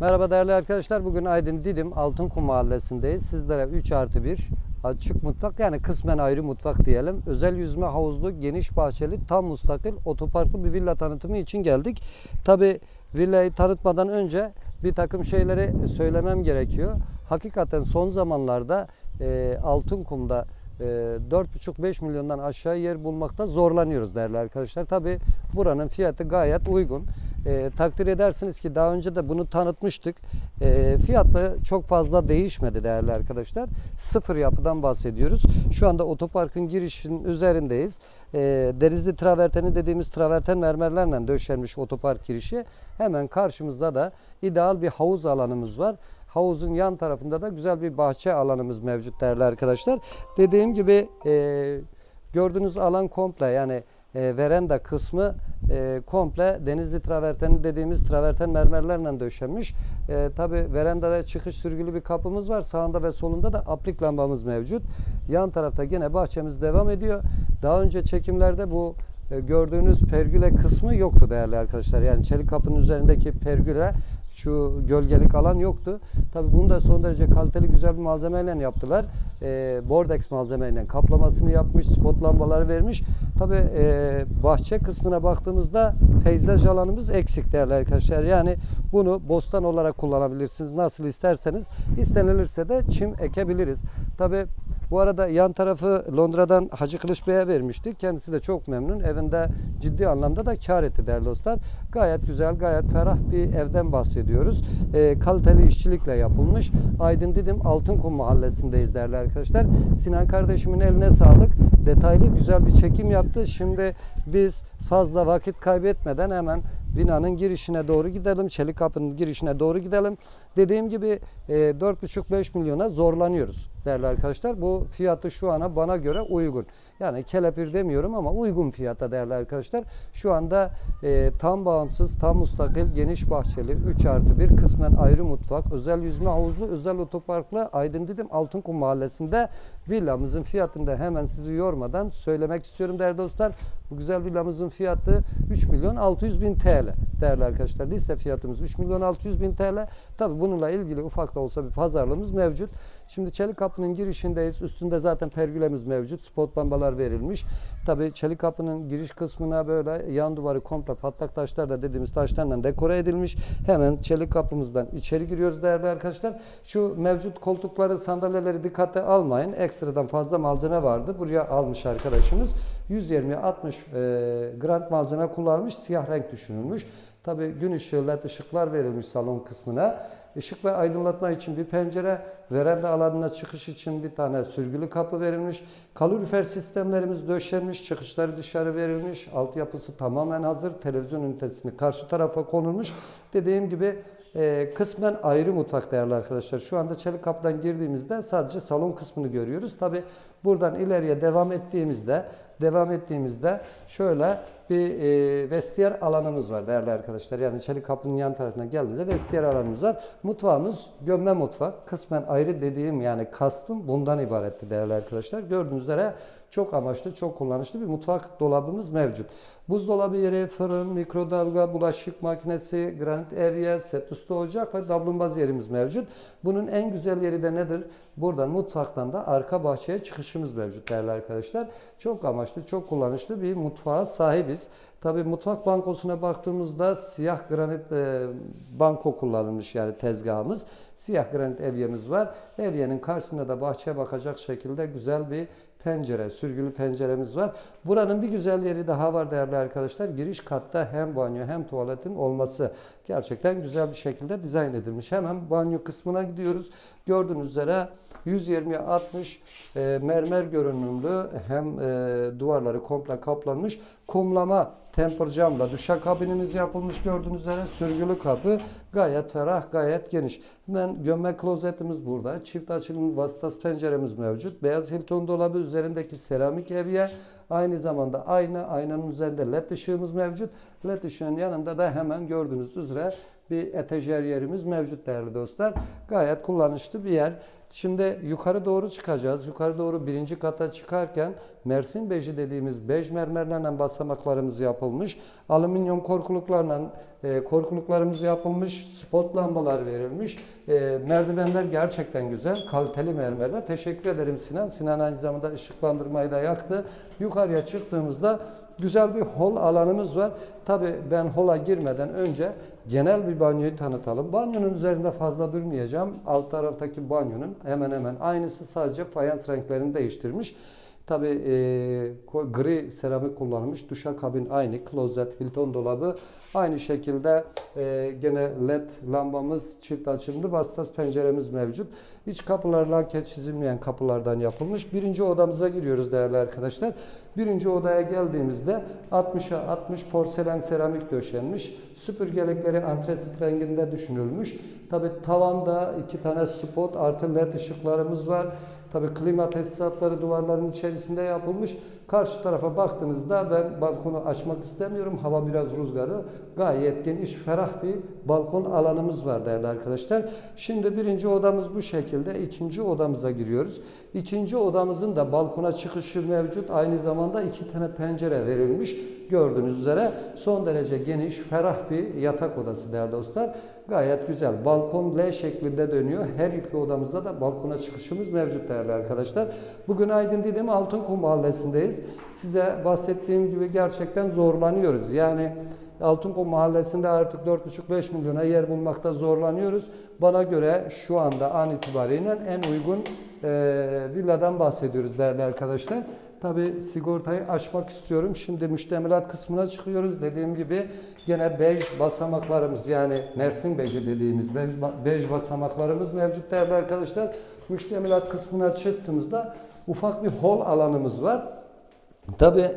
Merhaba değerli arkadaşlar. Bugün Aydın Didim Altınkum Mahallesi'ndeyiz. Sizlere 3 artı 1 açık mutfak yani kısmen ayrı mutfak diyelim. Özel yüzme havuzlu, geniş bahçeli, tam mustakil, otoparklı bir villa tanıtımı için geldik. Tabi villayı tanıtmadan önce bir takım şeyleri söylemem gerekiyor. Hakikaten son zamanlarda e, Altınkum'da e, 4,5-5 milyondan aşağı yer bulmakta zorlanıyoruz değerli arkadaşlar. Tabi buranın fiyatı gayet uygun. E, takdir edersiniz ki daha önce de bunu tanıtmıştık. E, fiyatı çok fazla değişmedi değerli arkadaşlar. Sıfır yapıdan bahsediyoruz. Şu anda otoparkın girişinin üzerindeyiz. E, Denizli traverteni dediğimiz traverten mermerlerle döşenmiş otopark girişi. Hemen karşımızda da ideal bir havuz alanımız var. Havuzun yan tarafında da güzel bir bahçe alanımız mevcut değerli arkadaşlar. Dediğim gibi e, gördüğünüz alan komple yani e, veranda kısmı e, komple denizli traverteni dediğimiz traverten mermerlerle döşenmiş. E, Tabi verandada çıkış sürgülü bir kapımız var. Sağında ve solunda da aplik lambamız mevcut. Yan tarafta yine bahçemiz devam ediyor. Daha önce çekimlerde bu e, gördüğünüz pergüle kısmı yoktu değerli arkadaşlar. Yani çelik kapının üzerindeki pergüle şu gölgelik alan yoktu. Tabi bunu da son derece kaliteli güzel bir malzemeyle yaptılar. E, Bordex malzemeyle kaplamasını yapmış, spot lambaları vermiş. Tabi e, bahçe kısmına baktığımızda peyzaj alanımız eksik değerli arkadaşlar. Yani bunu bostan olarak kullanabilirsiniz. Nasıl isterseniz. İstenilirse de çim ekebiliriz. Tabi bu arada yan tarafı Londra'dan Hacı Kılıç Bey'e vermiştik. Kendisi de çok memnun. Evinde ciddi anlamda da kar etti değerli dostlar. Gayet güzel, gayet ferah bir evden bahsediyoruz. E, kaliteli işçilikle yapılmış. Aydın Didim Altınkum mahallesindeyiz değerli arkadaşlar. Sinan kardeşimin eline sağlık. Detaylı güzel bir çekim yaptı. Şimdi biz fazla vakit kaybetmeden hemen binanın girişine doğru gidelim. Çelik kapının girişine doğru gidelim. Dediğim gibi e, 4,5-5 milyona zorlanıyoruz değerli arkadaşlar. Bu fiyatı şu ana bana göre uygun. Yani kelepir demiyorum ama uygun fiyata değerli arkadaşlar. Şu anda e, tam bağımsız, tam mustakil, geniş bahçeli, 3 artı 1 kısmen ayrı mutfak, özel yüzme havuzlu, özel otoparklı Aydın Didim Altınkum Mahallesi'nde villamızın fiyatını da hemen sizi yormadan söylemek istiyorum değerli dostlar. Bu güzel villamızın fiyatı 3 milyon 600 bin TL değerli arkadaşlar. Liste fiyatımız 3 milyon 600 bin TL. Tabi bununla ilgili ufak da olsa bir pazarlığımız mevcut. Şimdi çelik kapının girişindeyiz. Üstünde zaten pergülemiz mevcut. Spot lambalar verilmiş. Tabi çelik kapının giriş kısmına böyle yan duvarı komple patlak taşlar da dediğimiz taşlarla dekore edilmiş. Hemen çelik kapımızdan içeri giriyoruz değerli arkadaşlar. Şu mevcut koltukları, sandalyeleri dikkate almayın. Ekstradan fazla malzeme vardı. Buraya almış arkadaşımız. 120-60 e, grant malzeme kullanmış. Siyah renk düşünülmüş. Tabi gün ışığı led ışıklar verilmiş salon kısmına. Işık ve aydınlatma için bir pencere, veranda alanına çıkış için bir tane sürgülü kapı verilmiş. Kalorifer sistemlerimiz döşenmiş, çıkışları dışarı verilmiş. Altyapısı tamamen hazır. Televizyon ünitesini karşı tarafa konulmuş. Dediğim gibi e, kısmen ayrı mutfak değerli arkadaşlar. Şu anda çelik kapıdan girdiğimizde sadece salon kısmını görüyoruz. Tabi buradan ileriye devam ettiğimizde devam ettiğimizde şöyle bir e, vestiyer alanımız var değerli arkadaşlar. Yani çelik kapının yan tarafına geldiğinizde vestiyer alanımız var. Mutfağımız gömme mutfak. Kısmen ayrı dediğim yani kastım bundan ibaretti değerli arkadaşlar. Gördüğünüz üzere çok amaçlı, çok kullanışlı bir mutfak dolabımız mevcut. Buzdolabı yeri, fırın, mikrodalga, bulaşık makinesi, granit evye, set üstü ocak ve dablumbaz yerimiz mevcut. Bunun en güzel yeri de nedir? Buradan mutfaktan da arka bahçeye çıkışımız mevcut değerli arkadaşlar. Çok amaçlı, çok kullanışlı bir mutfağa sahibiz. Tabi mutfak bankosuna baktığımızda siyah granit e, banko kullanılmış yani tezgahımız. Siyah granit evyemiz var. Evyenin karşısında da bahçeye bakacak şekilde güzel bir pencere, sürgülü penceremiz var. Buranın bir güzel yeri daha var değerli arkadaşlar. Giriş katta hem banyo hem tuvaletin olması gerçekten güzel bir şekilde dizayn edilmiş. Hemen banyo kısmına gidiyoruz. Gördüğünüz üzere 120-60 e, mermer görünümlü hem e, duvarları komple kaplanmış kumlama temper camla duşakabinimiz yapılmış gördüğünüz üzere sürgülü kapı gayet ferah gayet geniş. Hemen gömme klozetimiz burada. Çift açılım vasıtası penceremiz mevcut. Beyaz Hilton dolabı üzerindeki seramik evye Aynı zamanda ayna, aynanın üzerinde led ışığımız mevcut. Led ışığın yanında da hemen gördüğünüz üzere bir etajer yerimiz mevcut değerli dostlar. Gayet kullanışlı bir yer. Şimdi yukarı doğru çıkacağız. Yukarı doğru birinci kata çıkarken Mersin beji dediğimiz bej mermerlerle basamaklarımız yapılmış. Alüminyum korkuluklarla e, korkuluklarımız yapılmış. Spot lambalar verilmiş. E, merdivenler gerçekten güzel. Kaliteli mermerler. Teşekkür ederim Sinan. Sinan aynı zamanda ışıklandırmayı da yaktı. Yukarıya çıktığımızda güzel bir hol alanımız var. Tabi ben hola girmeden önce genel bir banyoyu tanıtalım. Banyonun üzerinde fazla durmayacağım. Alt taraftaki banyonun hemen hemen aynısı sadece fayans renklerini değiştirmiş. Tabi gri seramik kullanılmış. Duşakabin aynı. Klozet, Hilton dolabı. Aynı şekilde e, gene led lambamız çift açımlı. Vasıtas penceremiz mevcut. İç kapılar laket çizilmeyen kapılardan yapılmış. Birinci odamıza giriyoruz değerli arkadaşlar. Birinci odaya geldiğimizde 60'a 60 porselen seramik döşenmiş. Süpürgelikleri antresit renginde düşünülmüş. Tabi tavanda iki tane spot artı led ışıklarımız var. Tabi klima tesisatları duvarların içerisinde yapılmış. Karşı tarafa baktığınızda ben balkonu açmak istemiyorum. Hava biraz rüzgarı. Gayet geniş, ferah bir balkon alanımız var değerli arkadaşlar. Şimdi birinci odamız bu şekilde. İkinci odamıza giriyoruz. İkinci odamızın da balkona çıkışı mevcut. Aynı zamanda iki tane pencere verilmiş. Gördüğünüz üzere son derece geniş, ferah bir yatak odası değerli dostlar. Gayet güzel. Balkon L şeklinde dönüyor. Her iki odamızda da balkona çıkışımız mevcut değerli arkadaşlar. Bugün Aydın Didim Altınkum Mahallesi'ndeyiz. Size bahsettiğim gibi gerçekten zorlanıyoruz. Yani Altınkum Mahallesi'nde artık 4,5-5 milyona yer bulmakta zorlanıyoruz. Bana göre şu anda an itibariyle en uygun e, villadan bahsediyoruz değerli arkadaşlar. Tabi sigortayı açmak istiyorum. Şimdi müştemilat kısmına çıkıyoruz. Dediğim gibi gene bej basamaklarımız yani Mersin beji dediğimiz bej, bej basamaklarımız mevcut değerli arkadaşlar. Müştemilat kısmına çıktığımızda ufak bir hol alanımız var. Tabi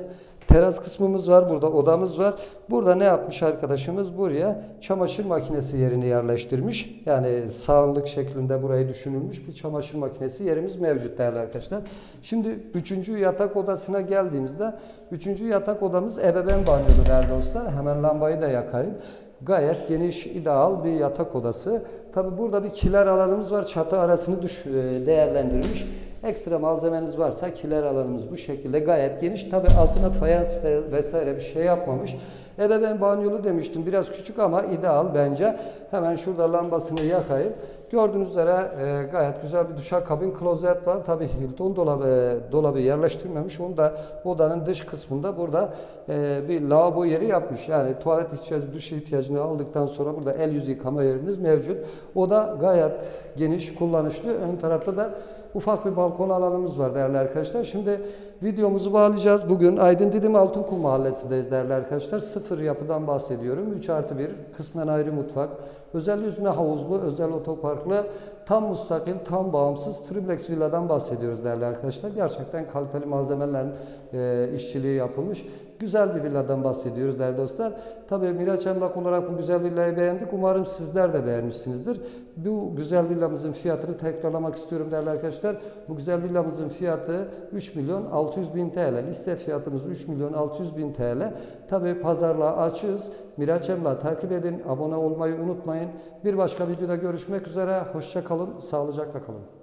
teras kısmımız var. Burada odamız var. Burada ne yapmış arkadaşımız? Buraya çamaşır makinesi yerini yerleştirmiş. Yani sağlık şeklinde burayı düşünülmüş bir çamaşır makinesi yerimiz mevcut değerli arkadaşlar. Şimdi üçüncü yatak odasına geldiğimizde üçüncü yatak odamız ebeveyn banyolu değerli dostlar. Hemen lambayı da yakayım. Gayet geniş, ideal bir yatak odası. Tabi burada bir kiler alanımız var. Çatı arasını düş, e, değerlendirilmiş. Ekstra malzemeniz varsa kiler alanımız bu şekilde gayet geniş. Tabi altına fayans ve vesaire bir şey yapmamış. Ebeveyn banyolu demiştim. Biraz küçük ama ideal bence. Hemen şurada lambasını yakayım. Gördüğünüz üzere e, gayet güzel bir duşakabin klozet var. Tabi Hilton dolabı, e, dolabı yerleştirmemiş. Onu da odanın dış kısmında burada e, bir lavabo yeri yapmış. Yani tuvalet ihtiyacı, duş ihtiyacını aldıktan sonra burada el yüz yıkama yeriniz mevcut. Oda gayet geniş, kullanışlı. Ön tarafta da ufak bir balkon alanımız var değerli arkadaşlar. Şimdi videomuzu bağlayacağız. Bugün Aydın Didim Altınkum Mahallesi'ndeyiz değerli arkadaşlar. Sıfır yapıdan bahsediyorum. 3 artı 1, kısmen ayrı mutfak, özel yüzme havuzlu, özel otoparklı, tam müstakil, tam bağımsız triplex villadan bahsediyoruz değerli arkadaşlar. Gerçekten kaliteli malzemelerin e, işçiliği yapılmış. Güzel bir villadan bahsediyoruz değerli dostlar. Tabii Miraç Emlak olarak bu güzel villayı beğendik. Umarım sizler de beğenmişsinizdir. Bu güzel villamızın fiyatını tekrarlamak istiyorum değerli arkadaşlar. Bu güzel villamızın fiyatı 3 milyon 600 bin TL. Liste fiyatımız 3 milyon 600 bin TL. Tabii pazarlığa açığız. Miraç Emlak takip edin. Abone olmayı unutmayın. Bir başka videoda görüşmek üzere. Hoşça kalın. Sağlıcakla kalın.